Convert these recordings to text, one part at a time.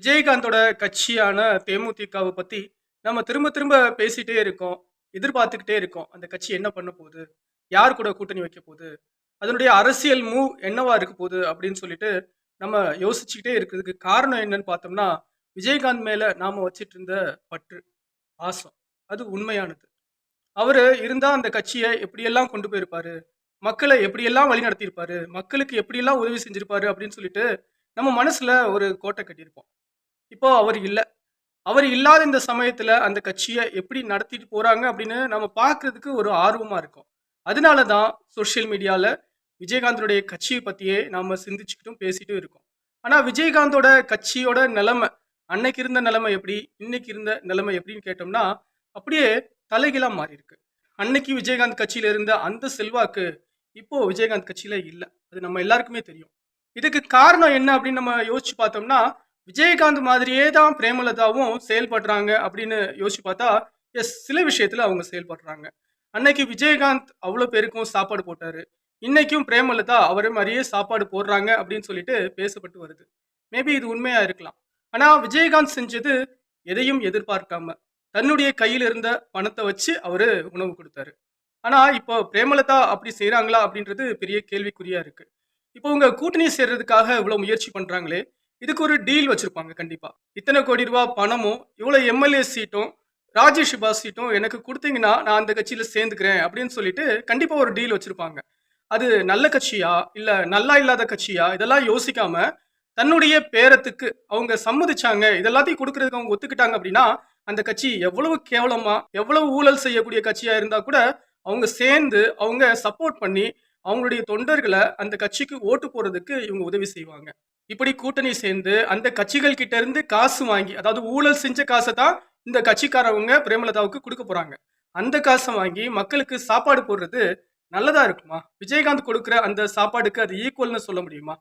விஜயகாந்தோட கட்சியான தேமுதிகவை பத்தி நம்ம திரும்ப திரும்ப பேசிட்டே இருக்கோம். எதிர்பார்த்துக்கிட்டே இருக்கோம். அந்த கட்சி என்ன பண்ண போகுது? யார் கூட கூட்டணி வைக்க போகுது? அதனுடைய அரசியல் மூவ் என்னவா இருக்க போகுது? அப்படின்னு சொல்லிட்டு நம்ம யோசிச்சுக்கிட்டே இருக்கிறதுக்கு காரணம் என்னன்னு பார்த்தோம்னா, விஜயகாந்த் மேல நாம வச்சிட்டு இருந்த பற்று, பாசம். அது உண்மையானது. அவரு இருந்தா அந்த கட்சியை எப்படியெல்லாம் கொண்டு போயிருப்பாரு? மக்களை எப்படியெல்லாம் வழி நடத்தியிருப்பாரு மக்களுக்கு எப்படியெல்லாம் உதவி செஞ்சிருப்பாரு? அப்படின்னு சொல்லிட்டு நம்ம மனசுல ஒரு கோட்டை கட்டியிருப்போம். இப்போ அவர் இல்லை அவர் இல்லாத இந்த சமயத்தில் அந்த கட்சியை எப்படி நடத்திட்டு போகிறாங்க அப்படின்னு நம்ம பார்க்குறதுக்கு ஒரு ஆர்வமாக இருக்கும். அதனால தான் சோஷியல் மீடியாவில் விஜயகாந்தோடைய கட்சியை பற்றியே நாம் சிந்திச்சுக்கிட்டும், பேசிட்டும் இருக்கோம். ஆனால் விஜயகாந்தோட கட்சியோட நிலைமை, அன்னைக்கு இருந்த நிலைமை எப்படி? இன்னைக்கு இருந்த நிலைமை எப்படின்னு கேட்டோம்னா, அப்படியே தலைகீழா மாறியிருக்கு. அன்னைக்கு விஜயகாந்த் கட்சியில இருந்த அந்த செல்வாக்கு, இப்போ விஜயகாந்த் கட்சியில இல்லை அது நம்ம எல்லாருக்குமே தெரியும். இதுக்கு காரணம் என்ன அப்படின்னு நம்ம யோசிச்சு பார்த்தோம்னா, விஜயகாந்த் மாதிரியே தான் பிரேமலதாவும் செயல்படுறாங்க அப்படின்னு யோசிச்சு பார்த்தா, எஸ் சில விஷயத்துல அவங்க செயல்படுறாங்க. அன்னைக்கு விஜயகாந்த் அவ்வளோ பேருக்கும் சாப்பாடு போட்டாரு. இன்னைக்கும் பிரேமலதா அவரே மாதிரியே சாப்பாடு போடுறாங்க அப்படின்னு சொல்லிட்டு பேசப்பட்டு வருது. மேபி இது உண்மையா இருக்கலாம். ஆனா விஜயகாந்த் செஞ்சது எதையும் எதிர்பார்க்காம, தன்னுடைய கையில் இருந்த பணத்தை வச்சு அவரு உணவு கொடுத்தாரு ஆனா இப்போ பிரேமலதா அப்படி செய்கிறாங்களா அப்படின்றது பெரிய கேள்விக்குறியா இருக்கு. இப்போ உங்கள் கூட்டணி சேர்றதுக்காக இவ்வளோ முயற்சி பண்றாங்களே, இதுக்கு ஒரு டீல் வச்சிருப்பாங்க கண்டிப்பா. இத்தனை கோடி ரூபா பணமும், இவ்வளோ எம்எல்ஏ சீட்டும், ராஜ்யசபா சீட்டும் எனக்கு கொடுத்தீங்கன்னா நான் அந்த கட்சியில சேர்ந்துக்கிறேன் அப்படின்னு சொல்லிட்டு கண்டிப்பா ஒரு டீல் வச்சிருப்பாங்க. அது நல்ல கட்சியா? இல்ல நல்லா இல்லாத கட்சியா? இதெல்லாம் யோசிக்காம, தன்னுடைய பேரத்துக்கு அவங்க சம்மதிச்சாங்க. இதெல்லாத்தையும் கொடுக்கறதுக்கு அவங்க ஒத்துக்கிட்டாங்க அப்படின்னா, அந்த கட்சி எவ்வளவு கேவலமா, எவ்வளவு ஊழல் செய்யக்கூடிய கட்சியா இருந்தா கூட, அவங்க சேர்ந்து, அவங்க சப்போர்ட் பண்ணி, அவங்களுடைய தொண்டர்களை அந்த கட்சிக்கு ஓட்டு போடுறதுக்கு இவங்க உதவி செய்வாங்க. இப்படி கூட்டணி சேர்ந்து, அந்த கட்சிகள் கிட்ட இருந்து காசு வாங்கி, அதாவது ஊழல் செஞ்ச காசை தான் இந்த கட்சிக்காரவங்க பிரேமலதாவுக்கு கொடுக்க போறாங்க. அந்த காசை வாங்கி மக்களுக்கு சாப்பாடு போடுறது நல்லதா இருக்குமா? விஜயகாந்த் கொடுக்குற அந்த சாப்பாடுக்கு அது ஈக்குவல்னு சொல்ல முடியுமா?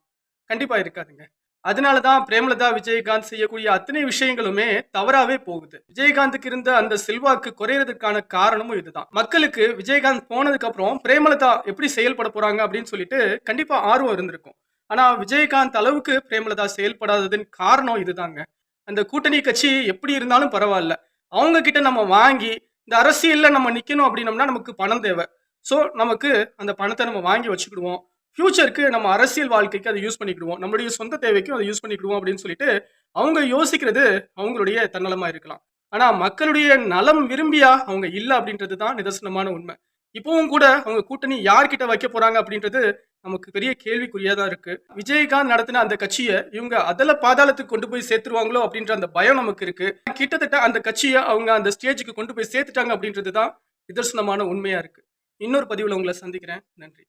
கண்டிப்பா இருக்காதுங்க. அதனால தான் பிரேமலதா, விஜயகாந்த் செய்யக்கூடிய அத்தனை விஷயங்களுமே தவறாவே போகுது. விஜயகாந்துக்கு இருந்த அந்த செல்வாக்கு குறையறதுக்கான காரணமும் இதுதான். மக்களுக்கு விஜயகாந்த் போனதுக்கு அப்புறம் பிரேமலதா எப்படி செயல்பட போறாங்க அப்படின்னு சொல்லிட்டு கண்டிப்பா ஆர்வம் இருந்திருக்கும். ஆனா விஜயகாந்த் அளவுக்கு பிரேமலதா செயல்படாததின் காரணம் இதுதாங்க. அந்த கூட்டணி கட்சி எப்படி இருந்தாலும் பரவாயில்ல அவங்க கிட்ட நம்ம வாங்கி, இந்த அரசியல்ல நம்ம நிக்கணும் அப்படின்னம்னா நமக்கு பணம் தேவை ஸோ நமக்கு அந்த பணத்தை நம்ம வாங்கி வச்சுக்கிடுவோம். ஃபியூச்சருக்கு நம்ம அரசியல் வாழ்க்கைக்கு அதை யூஸ் பண்ணிக்கிடுவோம். நம்முடைய சொந்த தேவைக்கும் அதை யூஸ் பண்ணிக்கிடுவோம் அப்படின்னு சொல்லிட்டு, அவங்க யோசிக்கிறது அவங்களுடைய தன்னலமா இருக்கலாம். ஆனா மக்களுடைய நலம் விரும்பியா அவங்க இல்லை அப்படின்றது தான் நிதர்சனமான உண்மை. இப்பவும் கூட அவங்க கூட்டணி யார்கிட்ட வைக்க போறாங்க அப்படின்றது நமக்கு பெரிய கேள்விக்குறியாக தான் இருக்கு. விஜயகாந்த் நடத்தின அந்த கட்சியை இவங்க அதில் பாதாளத்துக்கு கொண்டு போய் சேர்த்துருவாங்களோ அப்படின்ற அந்த பயம் நமக்கு இருக்கு. கிட்டத்தட்ட அந்த கட்சியை அவங்க அந்த ஸ்டேஜுக்கு கொண்டு போய் சேர்த்துட்டாங்க அப்படின்றது தான் நிதர்சனமான உண்மையா இருக்கு. இன்னொரு பதிவில் உங்களை சந்திக்கிறேன். நன்றி.